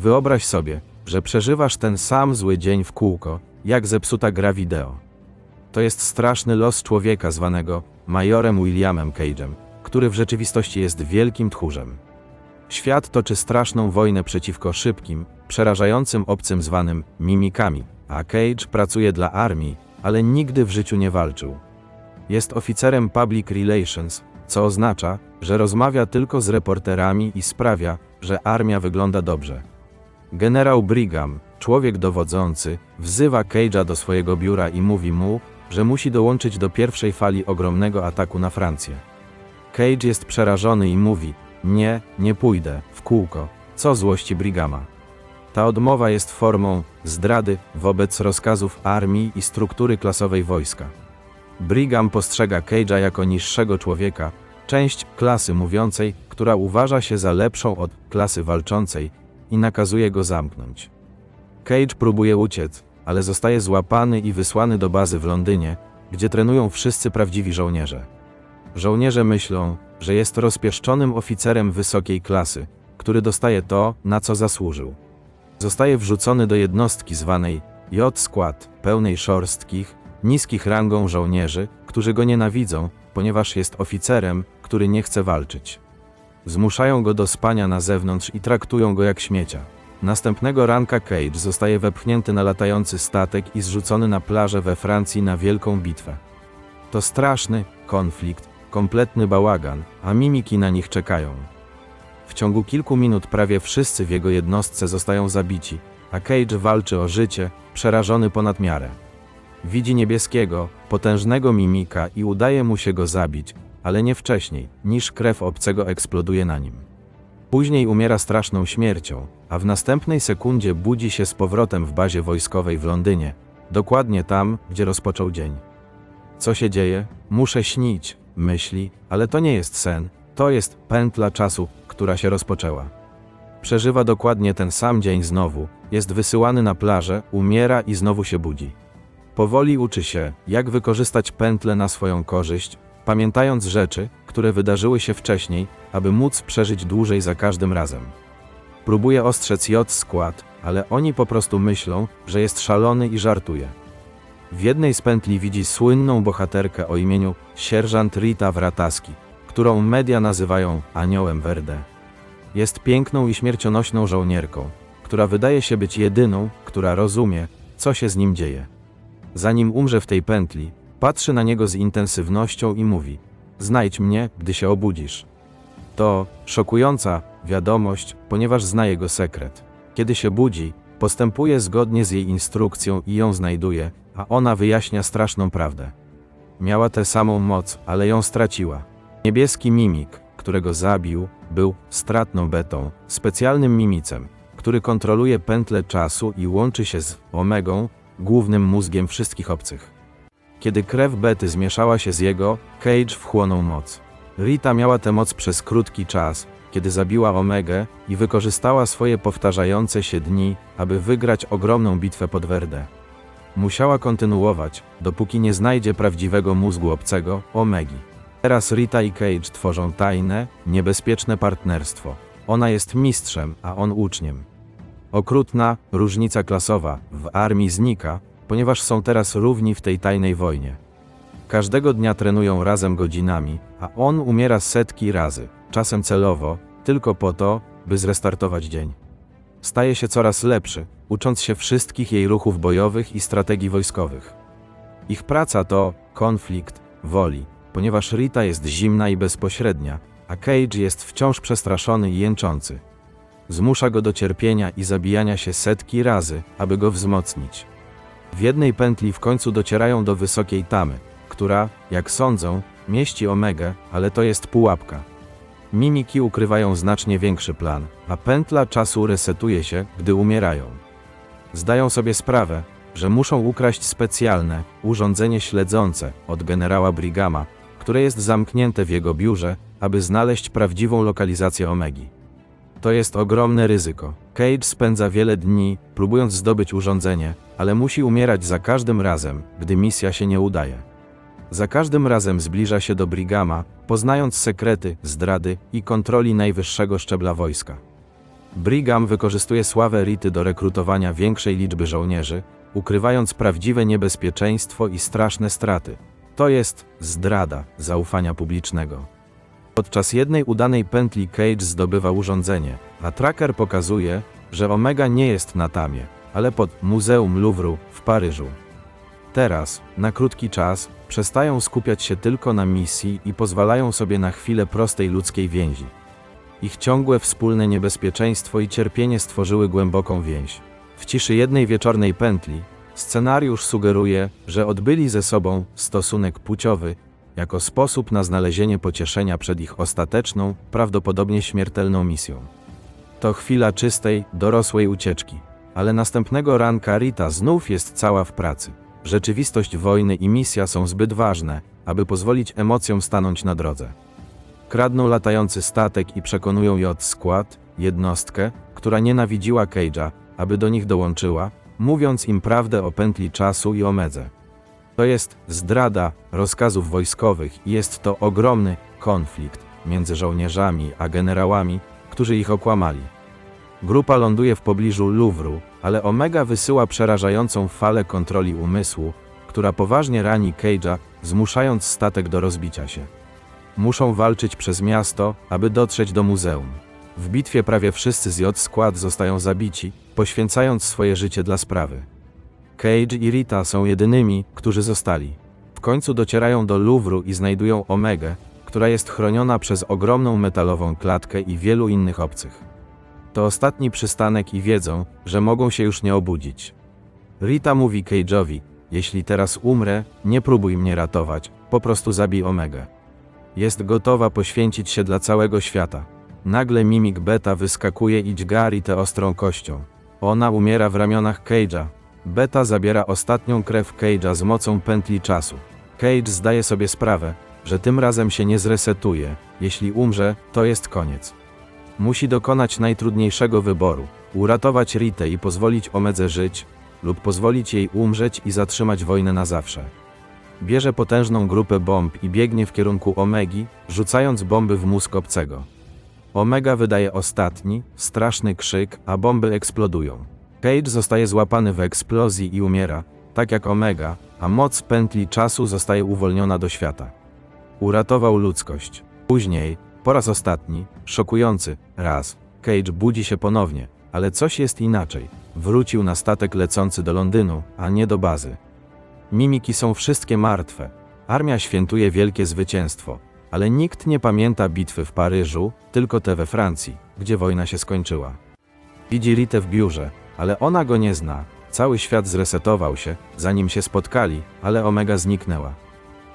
Wyobraź sobie, że przeżywasz ten sam zły dzień w kółko, jak zepsuta gra wideo. To jest straszny los człowieka zwanego majorem Williamem Cage'em, który w rzeczywistości jest wielkim tchórzem. Świat toczy straszną wojnę przeciwko szybkim, przerażającym obcym zwanym mimikami, a Cage pracuje dla armii, ale nigdy w życiu nie walczył. Jest oficerem public relations, co oznacza, że rozmawia tylko z reporterami i sprawia, że armia wygląda dobrze. Generał Brigham, człowiek dowodzący, wzywa Cage'a do swojego biura i mówi mu, że musi dołączyć do pierwszej fali ogromnego ataku na Francję. Cage jest przerażony i mówi: Nie, nie pójdę, w kółko. Co złości Brigama? Ta odmowa jest formą zdrady wobec rozkazów armii i struktury klasowej wojska. Brigham postrzega Cage'a jako niższego człowieka, część klasy mówiącej, która uważa się za lepszą od klasy walczącej i nakazuje go zamknąć. Cage próbuje uciec, ale zostaje złapany i wysłany do bazy w Londynie, gdzie trenują wszyscy prawdziwi żołnierze. Żołnierze myślą, że jest rozpieszczonym oficerem wysokiej klasy, który dostaje to, na co zasłużył. Zostaje wrzucony do jednostki zwanej J-Skład, pełnej szorstkich, niskich rangą żołnierzy, którzy go nienawidzą, ponieważ jest oficerem, który nie chce walczyć. Zmuszają go do spania na zewnątrz i traktują go jak śmiecia. Następnego ranka Cage zostaje wepchnięty na latający statek i zrzucony na plażę we Francji na wielką bitwę. To straszny konflikt, kompletny bałagan, a mimiki na nich czekają. W ciągu kilku minut prawie wszyscy w jego jednostce zostają zabici, a Cage walczy o życie, przerażony ponad miarę. Widzi niebieskiego, potężnego mimika i udaje mu się go zabić, ale nie wcześniej, niż krew obcego eksploduje na nim. Później umiera straszną śmiercią, a w następnej sekundzie budzi się z powrotem w bazie wojskowej w Londynie, dokładnie tam, gdzie rozpoczął dzień. Co się dzieje? Muszę śnić, myśli, ale to nie jest sen, to jest pętla czasu, która się rozpoczęła. Przeżywa dokładnie ten sam dzień znowu, jest wysyłany na plażę, umiera i znowu się budzi. Powoli uczy się, jak wykorzystać pętlę na swoją korzyść, pamiętając rzeczy, które wydarzyły się wcześniej, aby móc przeżyć dłużej za każdym razem. Próbuje ostrzec J skład, ale oni po prostu myślą, że jest szalony i żartuje. W jednej z pętli widzi słynną bohaterkę o imieniu sierżant Rita Wrataski, którą media nazywają aniołem Verde. Jest piękną i śmiercionośną żołnierką, która wydaje się być jedyną, która rozumie, co się z nim dzieje. Zanim umrze w tej pętli, patrzy na niego z intensywnością i mówi: Znajdź mnie, gdy się obudzisz. To szokująca wiadomość, ponieważ zna jego sekret. Kiedy się budzi, postępuje zgodnie z jej instrukcją i ją znajduje, a ona wyjaśnia straszną prawdę. Miała tę samą moc, ale ją straciła. Niebieski mimik, którego zabił, był stratną betą, specjalnym mimicem, który kontroluje pętlę czasu i łączy się z omegą, głównym mózgiem wszystkich obcych. Kiedy krew Bety zmieszała się z jego, Cage wchłonął moc. Rita miała tę moc przez krótki czas, kiedy zabiła Omegę i wykorzystała swoje powtarzające się dni, aby wygrać ogromną bitwę pod Verde. Musiała kontynuować, dopóki nie znajdzie prawdziwego mózgu obcego, Omegi. Teraz Rita i Cage tworzą tajne, niebezpieczne partnerstwo. Ona jest mistrzem, a on uczniem. Okrutna różnica klasowa w armii znika, ponieważ są teraz równi w tej tajnej wojnie. Każdego dnia trenują razem godzinami, a on umiera setki razy, czasem celowo, tylko po to, by zrestartować dzień. Staje się coraz lepszy, ucząc się wszystkich jej ruchów bojowych i strategii wojskowych. Ich praca to konflikt woli, ponieważ Rita jest zimna i bezpośrednia, a Cage jest wciąż przestraszony i jęczący. Zmusza go do cierpienia i zabijania się setki razy, aby go wzmocnić. W jednej pętli w końcu docierają do wysokiej tamy, która, jak sądzą, mieści omegę, ale to jest pułapka. Mimiki ukrywają znacznie większy plan, a pętla czasu resetuje się, gdy umierają. Zdają sobie sprawę, że muszą ukraść specjalne urządzenie śledzące od generała Brigama, które jest zamknięte w jego biurze, aby znaleźć prawdziwą lokalizację omegi. To jest ogromne ryzyko. Cage spędza wiele dni, próbując zdobyć urządzenie, ale musi umierać za każdym razem, gdy misja się nie udaje. Za każdym razem zbliża się do Brigama, poznając sekrety, zdrady i kontroli najwyższego szczebla wojska. Brigham wykorzystuje sławę Rity do rekrutowania większej liczby żołnierzy, ukrywając prawdziwe niebezpieczeństwo i straszne straty. To jest zdrada zaufania publicznego. Podczas jednej udanej pętli Cage zdobywa urządzenie, a tracker pokazuje, że Omega nie jest na tamie, ale pod Muzeum Louvru w Paryżu. Teraz, na krótki czas, przestają skupiać się tylko na misji i pozwalają sobie na chwilę prostej ludzkiej więzi. Ich ciągłe wspólne niebezpieczeństwo i cierpienie stworzyły głęboką więź. W ciszy jednej wieczornej pętli, scenariusz sugeruje, że odbyli ze sobą stosunek płciowy jako sposób na znalezienie pocieszenia przed ich ostateczną, prawdopodobnie śmiertelną misją. To chwila czystej, dorosłej ucieczki. Ale następnego ranka Rita znów jest cała w pracy. Rzeczywistość wojny i misja są zbyt ważne, aby pozwolić emocjom stanąć na drodze. Kradną latający statek i przekonują J skład, jednostkę, która nienawidziła Cage'a, aby do nich dołączyła, mówiąc im prawdę o pętli czasu i omedze. To jest zdrada rozkazów wojskowych i jest to ogromny konflikt między żołnierzami a generałami, którzy ich okłamali. Grupa ląduje w pobliżu Louvru, ale Omega wysyła przerażającą falę kontroli umysłu, która poważnie rani Cage'a, zmuszając statek do rozbicia się. Muszą walczyć przez miasto, aby dotrzeć do muzeum. W bitwie prawie wszyscy z J-skład zostają zabici, poświęcając swoje życie dla sprawy. Cage i Rita są jedynymi, którzy zostali. W końcu docierają do Louvru i znajdują Omegę, która jest chroniona przez ogromną metalową klatkę i wielu innych obcych. To ostatni przystanek i wiedzą, że mogą się już nie obudzić. Rita mówi Cage'owi, jeśli teraz umrę, nie próbuj mnie ratować, po prostu zabij Omegę. Jest gotowa poświęcić się dla całego świata. Nagle mimik Beta wyskakuje i dźga Ritę ostrą kością. Ona umiera w ramionach Cage'a. Beta zabiera ostatnią krew Cage'a z mocą pętli czasu. Cage zdaje sobie sprawę, że tym razem się nie zresetuje. Jeśli umrze, to jest koniec. Musi dokonać najtrudniejszego wyboru: uratować Ritę i pozwolić Omedze żyć, lub pozwolić jej umrzeć i zatrzymać wojnę na zawsze. Bierze potężną grupę bomb i biegnie w kierunku Omegi, rzucając bomby w mózg obcego. Omega wydaje ostatni, straszny krzyk, a bomby eksplodują. Cage zostaje złapany w eksplozji i umiera, tak jak Omega, a moc pętli czasu zostaje uwolniona do świata. Uratował ludzkość. Później, po raz ostatni, szokujący, raz, Cage budzi się ponownie, ale coś jest inaczej. Wrócił na statek lecący do Londynu, a nie do bazy. Mimiki są wszystkie martwe. Armia świętuje wielkie zwycięstwo, ale nikt nie pamięta bitwy w Paryżu, tylko te we Francji, gdzie wojna się skończyła. Widzi Ritę w biurze, ale ona go nie zna. Cały świat zresetował się, zanim się spotkali, ale Omega zniknęła.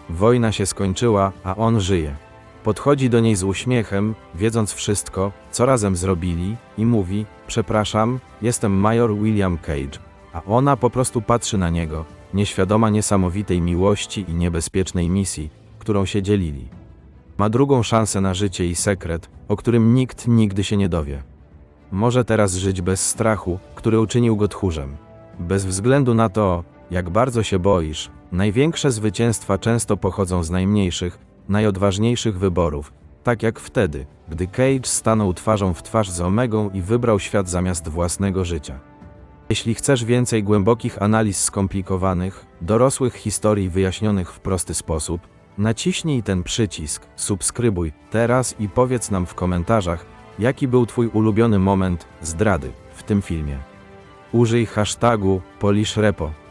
Wojna się skończyła, a on żyje. Podchodzi do niej z uśmiechem, wiedząc wszystko, co razem zrobili, i mówi: Przepraszam, jestem major William Cage. A ona po prostu patrzy na niego, nieświadoma niesamowitej miłości i niebezpiecznej misji, którą się dzielili. Ma drugą szansę na życie i sekret, o którym nikt nigdy się nie dowie. Może teraz żyć bez strachu, który uczynił go tchórzem. Bez względu na to, jak bardzo się boisz, największe zwycięstwa często pochodzą z najmniejszych, najodważniejszych wyborów, tak jak wtedy, gdy Cage stanął twarzą w twarz z Omegą i wybrał świat zamiast własnego życia. Jeśli chcesz więcej głębokich analiz skomplikowanych, dorosłych historii wyjaśnionych w prosty sposób, naciśnij ten przycisk, subskrybuj teraz i powiedz nam w komentarzach, jaki był Twój ulubiony moment zdrady w tym filmie. Użyj hashtagu PolishRepo.